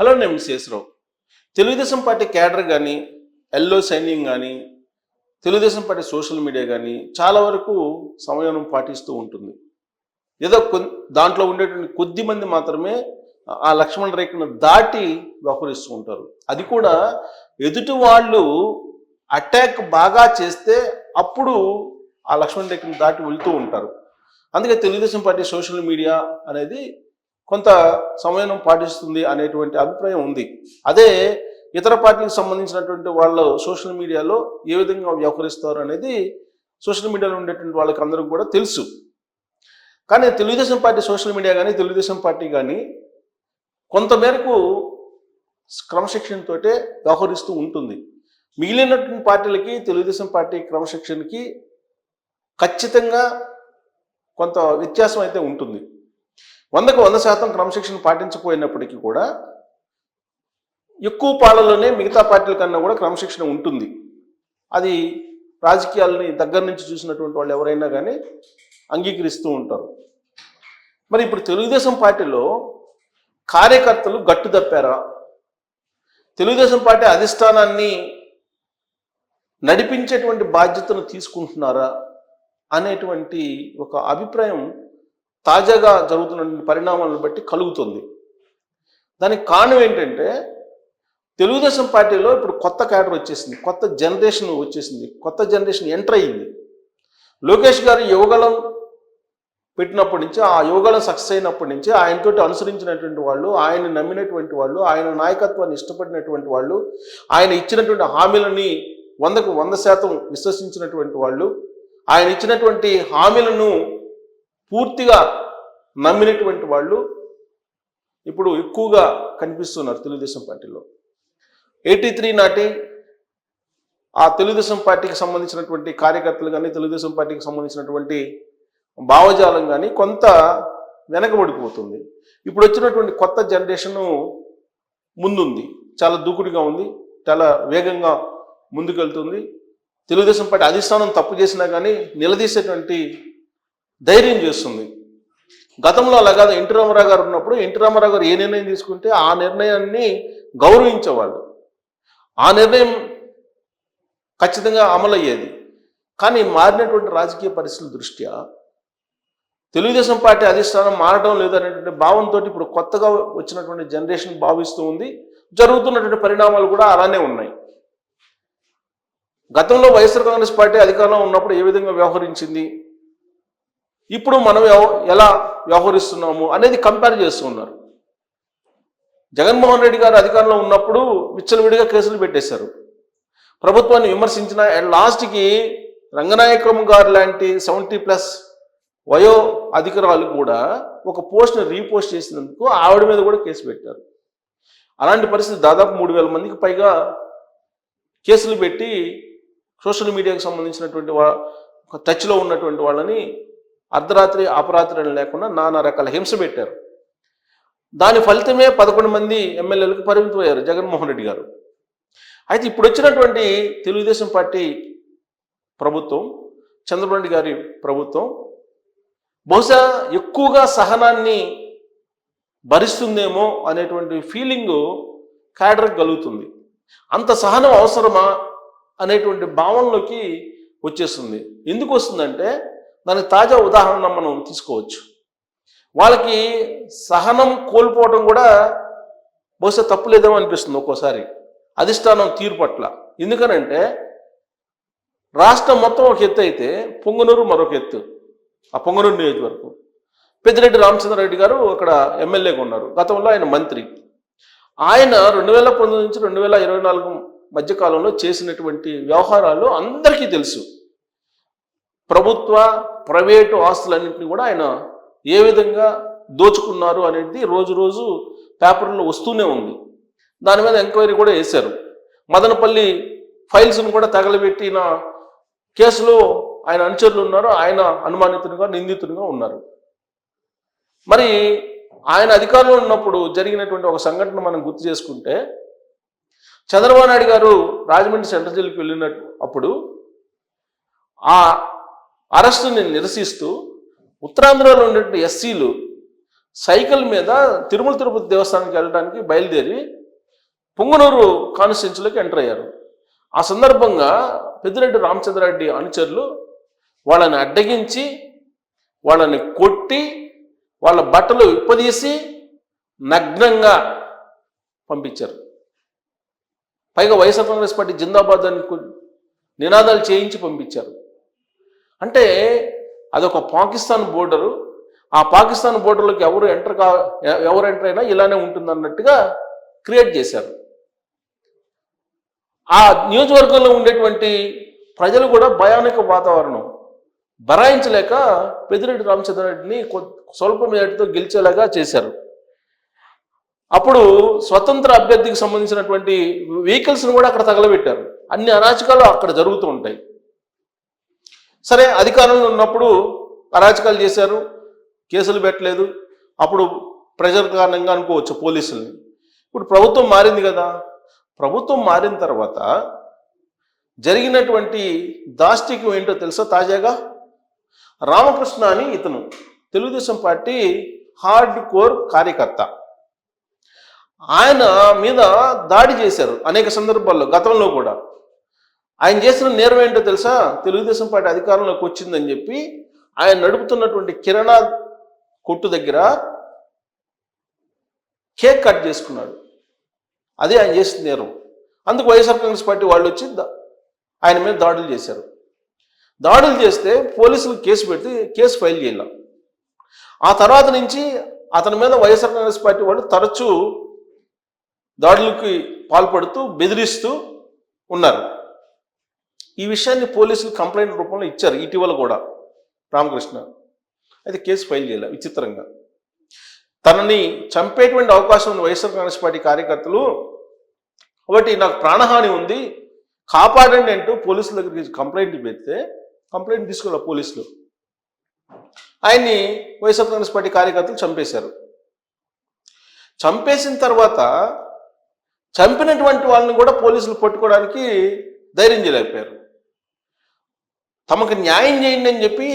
Hello నేను Sesharao. Telugu Desam party cadre కానీ yellow signing కానీ తెలుగుదేశం పార్టీ సోషల్ మీడియా కానీ చాలా వరకు సమయం పాటిస్తూ ఉంటుంది. ఏదో కొన్ దాంట్లో ఉండేటువంటి కొద్ది మంది మాత్రమే ఆ లక్ష్మణ రేఖను దాటి వ్యవహరిస్తూ ఉంటారు. అది కూడా ఎదుటి వాళ్ళు అటాక్ బాగా చేస్తే అప్పుడు ఆ లక్ష్మణ రేఖను దాటి వెళ్తూ ఉంటారు. అందుకే తెలుగుదేశం పార్టీ సోషల్ మీడియా అనేది కొంత సమయం పాటిస్తుంది అనేటువంటి అభిప్రాయం ఉంది. అదే ఇతర పార్టీలకు సంబంధించినటువంటి వాళ్ళు సోషల్ మీడియాలో ఏ విధంగా వ్యవహరిస్తారు అనేది సోషల్ మీడియాలో ఉండేటువంటి వాళ్ళకి అందరికీ కూడా తెలుసు. కానీ తెలుగుదేశం పార్టీ సోషల్ మీడియా కానీ తెలుగుదేశం పార్టీ కానీ కొంతమేరకు క్రమశిక్షణతోటే వ్యవహరిస్తూ ఉంటుంది. మిగిలినటువంటి పార్టీలకి తెలుగుదేశం పార్టీ క్రమశిక్షణకి ఖచ్చితంగా కొంత వ్యత్యాసం అయితే ఉంటుంది. వందకు వంద శాతం క్రమశిక్షణ పాటించకపోయినప్పటికీ కూడా ఎక్కువ పాలలోనే మిగతా పార్టీల కన్నా కూడా క్రమశిక్షణ ఉంటుంది. అది రాజకీయాలని దగ్గర నుంచి చూసినటువంటి వాళ్ళు ఎవరైనా కానీ అంగీకరిస్తూ ఉంటారు. మరి ఇప్పుడు తెలుగుదేశం పార్టీలో కార్యకర్తలు గట్టు తప్పారా? తెలుగుదేశం పార్టీ అధిష్టానాన్ని నడిపించేటువంటి బాధ్యతను తీసుకుంటున్నారా అనేటువంటి ఒక అభిప్రాయం తాజాగా జరుగుతున్న పరిణామాలను బట్టి కలుగుతుంది. దానికి కారణం ఏంటంటే తెలుగుదేశం పార్టీలో ఇప్పుడు కొత్త క్యాడర్ వచ్చేసింది కొత్త జనరేషన్ వచ్చేసింది కొత్త జనరేషన్ ఎంటర్ అయ్యింది. లోకేష్ గారు యువగలం పెట్టినప్పటి నుంచి ఆ యువగలం సక్సెస్ అయినప్పటి నుంచి ఆయనతోటి అనుసరించినటువంటి వాళ్ళు ఆయన నమ్మినటువంటి వాళ్ళు ఆయన నాయకత్వాన్ని ఇష్టపడినటువంటి వాళ్ళు ఆయన ఇచ్చినటువంటి హామీలని వందకు వంద శాతం విశ్వసించినటువంటి వాళ్ళు ఆయన ఇచ్చినటువంటి హామీలను పూర్తిగా నమ్మినటువంటి వాళ్ళు ఇప్పుడు ఎక్కువగా కనిపిస్తున్నారు తెలుగుదేశం పార్టీలో. ఎయిటీ త్రీ నాటి ఆ తెలుగుదేశం పార్టీకి సంబంధించినటువంటి కార్యకర్తలు కానీ తెలుగుదేశం పార్టీకి సంబంధించినటువంటి భావజాలం కానీ కొంత వెనకబడిపోతుంది. ఇప్పుడు వచ్చినటువంటి కొత్త జనరేషను ముందుంది. చాలా దూకుడుగా ఉంది. చాలా వేగంగా ముందుకెళ్తుంది. తెలుగుదేశం పార్టీ అధిష్టానం తప్పు చేసినా కానీ నిలదీసేటువంటి ధైర్యం చేస్తుంది. గతంలో అలా కాదు. ఎన్టీ రామారావు గారు ఉన్నప్పుడు ఎన్టీ రామారావు గారు ఏ నిర్ణయం తీసుకుంటే ఆ నిర్ణయాన్ని గౌరవించేవాళ్ళు. ఆ నిర్ణయం ఖచ్చితంగా అమలయ్యేది. కానీ మారినటువంటి రాజకీయ పరిస్థితుల దృష్ట్యా తెలుగుదేశం పార్టీ అధిష్టానం మారడం లేదు అనేటువంటి భావంతో ఇప్పుడు కొత్తగా వచ్చినటువంటి జనరేషన్ భావిస్తూ ఉంది. జరుగుతున్నటువంటి పరిణామాలు కూడా అలానే ఉన్నాయి. గతంలో వైఎస్ఆర్ కాంగ్రెస్ పార్టీ అధికారంలో ఉన్నప్పుడు ఏ విధంగా వ్యవహరించింది? ఇప్పుడు మనం ఎలా వ్యవహరిస్తున్నాము అనేది కంపేర్ చేస్తున్నారు జగన్మోహన్ రెడ్డి గారు అధికారంలో ఉన్నప్పుడు విచ్చలవిడిగా కేసులు పెట్టేశారు. ప్రభుత్వాన్ని విమర్శించిన అండ్ లాస్ట్కి రంగనాయకం గారు లాంటి సెవెంటీ ప్లస్ వయో అధికారాలు కూడా ఒక పోస్ట్ని రీపోస్ట్ చేసినందుకు ఆవిడ మీద కూడా కేసు పెట్టారు. అలాంటి పరిస్థితి దాదాపు మూడు వేల మందికి పైగా కేసులు పెట్టి సోషల్ మీడియాకు సంబంధించినటువంటి వా ఒక టచ్లో ఉన్నటువంటి వాళ్ళని అర్ధరాత్రి అపరాత్రి అని లేకుండా నానా రకాల హింస పెట్టారు. దాని ఫలితమే పదకొండు మంది ఎమ్మెల్యేలకు పరిమితమయ్యారు జగన్మోహన్ రెడ్డి గారు. అయితే ఇప్పుడు వచ్చినటువంటి తెలుగుదేశం పార్టీ ప్రభుత్వం చంద్రబాబు నాయుడు గారి ప్రభుత్వం బహుశా ఎక్కువగా సహనాన్ని భరిస్తుందేమో అనేటువంటి ఫీలింగు క్యాడర్కి కలుగుతుంది. అంత సహనం అవసరమా అనేటువంటి భావనలోకి వచ్చేస్తుంది. ఎందుకు వస్తుందంటే దానికి తాజా ఉదాహరణ మనం తీసుకోవచ్చు. వాళ్ళకి సహనం కోల్పోవడం కూడా బహుశా తప్పులేదేమో అనిపిస్తుంది ఒక్కోసారి. అధిష్టానం తీరు పట్ల. ఎందుకనంటే రాష్ట్రం మొత్తం ఒక ఎత్తు అయితే పొంగనూరు మరొక ఎత్తు. ఆ పొంగనూరు నియోజకవర్గం. పెద్దిరెడ్డి రామచంద్రారెడ్డి గారు అక్కడ ఎమ్మెల్యేగా ఉన్నారు. గతంలో ఆయన మంత్రి. ఆయన రెండు వేల పంతొమ్మిది నుంచి రెండు వేల ఇరవై నాలుగు మధ్యకాలంలో చేసినటువంటి వ్యవహారాలు అందరికీ తెలుసు. ప్రభుత్వ ప్రైవేటు ఆస్తులన్నింటినీ కూడా ఆయన ఏ విధంగా దోచుకున్నారు అనేది రోజు రోజు పేపర్లో వస్తూనే ఉంది. దాని మీద ఎంక్వైరీ కూడా వేశారు మదనపల్లి ఫైల్స్ను కూడా తగలబెట్టిన కేసులో ఆయన అనుచరులు ఉన్నారు. ఆయన అనుమానితునిగా నిందితునిగా ఉన్నారు. మరి ఆయన అధికారంలో ఉన్నప్పుడు జరిగినటువంటి ఒక సంఘటన మనం గుర్తు చేసుకుంటే చంద్రబాబు నాయుడు గారు రాజమండ్రి సెంట్రల్ జైలుకి వెళ్ళినట్టు అప్పుడు ఆ అరెస్టుని నిరసిస్తూ ఉత్తరాంధ్రలో ఉన్నటువంటి ఎస్సీలు సైకిల్ మీద తిరుమల తిరుపతి దేవస్థానానికి వెళ్ళడానికి బయలుదేరి పుంగనూరు కాన్స్టిట్యున్సీలోకి ఎంటర్ అయ్యారు. ఆ సందర్భంగా పెద్దిరెడ్డి రామచంద్రారెడ్డి అనుచరులు వాళ్ళని అడ్డగించి వాళ్ళని కొట్టి వాళ్ళ బట్టలు విప్పదీసి నగ్నంగా పంపించారు. పైగా వైఎస్ఆర్ కాంగ్రెస్ పార్టీ జిందాబాద్ అని నినాదాలు చేయించి పంపించారు. అంటే అదొక పాకిస్తాన్ బోర్డరు. ఆ పాకిస్తాన్ బోర్డర్లోకి ఎవరు ఎంటర్ కా ఎవరు ఎంటర్ అయినా ఇలానే ఉంటుంది అన్నట్టుగా క్రియేట్ చేశారు. ఆ నియోజకవర్గంలో ఉండేటువంటి ప్రజలు కూడా భయానక వాతావరణం. బరాయించలేక పెద్దిరెడ్డి రామచంద్రారెడ్డిని కొ- స్వల్ప మేరటితో గెలిచేలాగా చేశారు. అప్పుడు స్వతంత్ర అభ్యర్థికి సంబంధించినటువంటి వెహికల్స్ని కూడా అక్కడ తగలబెట్టారు. అన్ని అరాచకాలు అక్కడ జరుగుతూ ఉంటాయి. సరే అధికారంలో ఉన్నప్పుడు అరాచకాలు చేశారు కేసులు పెట్టలేదు. అప్పుడు ప్రెజర్ కారణంగా అనుకోవచ్చు పోలీసుల్ని. ఇప్పుడు ప్రభుత్వం మారింది కదా. ప్రభుత్వం మారిన తర్వాత జరిగినటువంటి దాష్టికం ఏంటో తెలుసా తాజాగా? రామకృష్ణ అని ఇతను తెలుగుదేశం పార్టీ హార్డ్ కోర్ కార్యకర్త. ఆయన మీద దాడి చేశారు అనేక సందర్భాల్లో గతంలో కూడా. ఆయన చేసిన నేరం ఏంటో తెలుసా? తెలుగుదేశం పార్టీ అధికారంలోకి వచ్చిందని చెప్పి ఆయన నడుపుతున్నటువంటి కిరణా కొట్టు దగ్గర కేక్ కట్ చేసుకున్నాడు. అదే ఆయన చేసిన నేరం. అందుకు వైఎస్ఆర్ కాంగ్రెస్ పార్టీ వాళ్ళు వచ్చి ఆయన మీద దాడులు చేశారు. దాడులు చేస్తే పోలీసులు కేసు పెడితే కేసు ఫైల్ చేయాల. ఆ తర్వాత నుంచి అతని మీద వైఎస్ఆర్ కాంగ్రెస్ పార్టీ వాళ్ళు తరచూ దాడులకి పాల్పడుతూ బెదిరిస్తూ ఉన్నారు. ఈ విషయాన్ని పోలీసులు కంప్లైంట్ రూపంలో ఇచ్చారు ఇటీవల కూడా రామకృష్ణ. అయితే కేసు ఫైల్ చేయలే విచిత్రంగా. తనని చంపేటువంటి అవకాశం ఉంది వైఎస్ఆర్ కాంగ్రెస్ పార్టీ కార్యకర్తలు కాబట్టి నాకు ప్రాణహాని ఉంది కాపాడండి అంటూ పోలీసుల దగ్గరికి కంప్లైంట్ పెడితే కంప్లైంట్ తీసుకున్న పోలీసులు. ఆయన్ని వైఎస్ఆర్ కాంగ్రెస్ పార్టీ కార్యకర్తలు చంపేశారు. చంపేసిన తర్వాత చంపినటువంటి వాళ్ళని కూడా పోలీసులు పట్టుకోవడానికి ధైర్యం చేయలేకపోయారు. తమకు న్యాయం చేయండి అని చెప్పి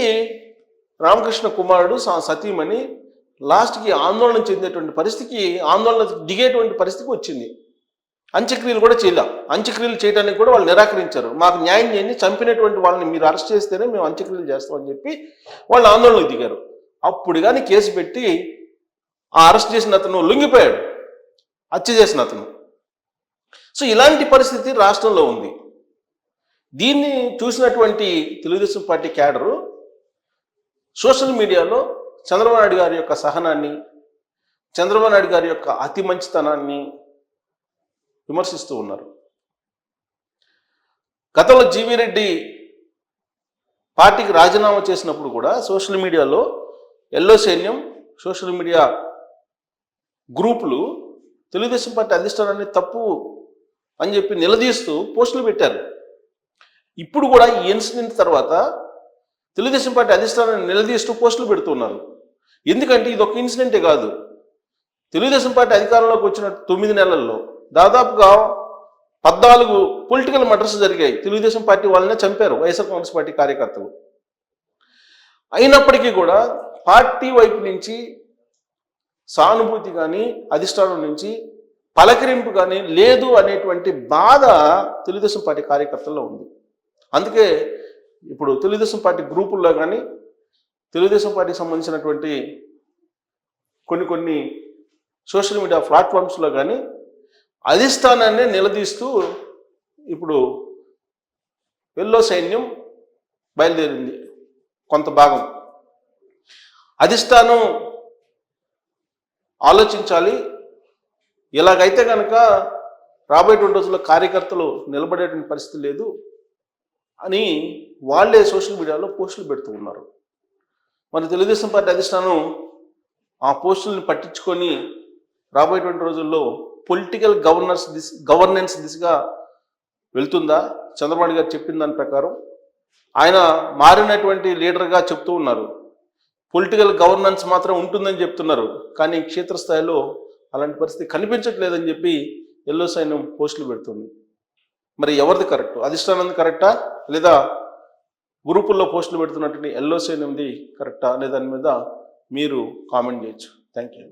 రామకృష్ణ కుమారుడు సతీమణి లాస్ట్కి ఆందోళన చెందేటువంటి పరిస్థితికి ఆందోళన దిగేటువంటి పరిస్థితికి వచ్చింది. అంత్యక్రియలు కూడా చేయలే. అంత్యక్రియలు చేయడానికి కూడా వాళ్ళు నిరాకరించారు. మాకు న్యాయం చేయండి చంపినటువంటి వాళ్ళని మీరు అరెస్ట్ చేస్తేనే మేము అంత్యక్రియలు చేస్తామని చెప్పి వాళ్ళు ఆందోళనకు దిగారు. అప్పుడు కానీ కేసు పెట్టి ఆ అరెస్ట్ చేసిన అతను లొంగిపోయాడు. హత్య చేసిన అతను. సో ఇలాంటి పరిస్థితి రాష్ట్రంలో ఉంది. దీన్ని చూసినటువంటి తెలుగుదేశం పార్టీ క్యాడరు సోషల్ మీడియాలో చంద్రబాబు నాయుడు గారి యొక్క సహనాన్ని చంద్రబాబు నాయుడు గారి యొక్క అతి మంచితనాన్ని విమర్శిస్తూ ఉన్నారు. గతంలో జీవీ రెడ్డి పార్టీకి రాజీనామా చేసినప్పుడు కూడా సోషల్ మీడియాలో ఎల్లో సైన్యం సోషల్ మీడియా గ్రూపులు తెలుగుదేశం పార్టీ అధిష్టానాన్ని తప్పు అని చెప్పి నిలదీస్తూ పోస్టులు పెట్టారు. ఇప్పుడు కూడా ఈ ఇన్సిడెంట్ తర్వాత తెలుగుదేశం పార్టీ అధిష్టానాన్ని నిలదీస్తూ పోస్టులు పెడుతున్నారు. ఎందుకంటే ఇది ఒక ఇన్సిడెంటే కాదు. తెలుగుదేశం పార్టీ అధికారంలోకి వచ్చిన తొమ్మిది నెలల్లో దాదాపుగా పద్నాలుగు పొలిటికల్ మర్డర్స్ జరిగాయి. తెలుగుదేశం పార్టీ వాళ్ళనే చంపారు వైఎస్ఆర్ కాంగ్రెస్ పార్టీ కార్యకర్తలు. అయినప్పటికీ కూడా పార్టీ వైపు నుంచి సానుభూతి కానీ అధిష్టానం నుంచి పలకరింపు కానీ లేదు అనేటువంటి బాధ తెలుగుదేశం పార్టీ కార్యకర్తల్లో ఉంది. అందుకే ఇప్పుడు తెలుగుదేశం పార్టీ గ్రూపుల్లో కానీ తెలుగుదేశం పార్టీకి సంబంధించినటువంటి కొన్ని కొన్ని సోషల్ మీడియా ప్లాట్ఫామ్స్లో కానీ అధిష్టానాన్ని నిలదీస్తూ ఇప్పుడు ఎల్లో సైన్యం బయలుదేరింది కొంత భాగం. అధిష్టానం ఆలోచించాలి. ఇలాగైతే కనుక రాబోయేటువంటి రోజుల్లో కార్యకర్తలు నిలబడేటువంటి పరిస్థితి లేదు. అని వాళ్ళే సోషల్ మీడియాలో పోస్టులు పెడుతూ ఉన్నారు. మరి తెలుగుదేశం పార్టీ అధిష్టానం ఆ పోస్టుల్ని పట్టించుకొని రాబోయేటువంటి రోజుల్లో పొలిటికల్ గవర్నర్స్ దిశ గవర్నెన్స్ దిశగా వెళ్తుందా? చంద్రబాబు గారు చెప్పిన దాని ప్రకారం ఆయన మారినటువంటి లీడర్గా చెప్తూ ఉన్నారు. పొలిటికల్ గవర్నెన్స్ మాత్రం ఉంటుందని చెప్తున్నారు. కానీ క్షేత్రస్థాయిలో అలాంటి పరిస్థితి కనిపించట్లేదని చెప్పి ఎల్లో సైన్యం పోస్టులు పెడుతుంది. మరి ఎవరిది కరెక్ట్? అధిష్టానం కరెక్టా? లేదా గ్రూపుల్లో పోస్టులు పెడుతున్నటువంటి ఎల్లో సైన్యంది కరెక్టా? అనే దాని మీద మీరు కామెంట్ చేయొచ్చు. Thank you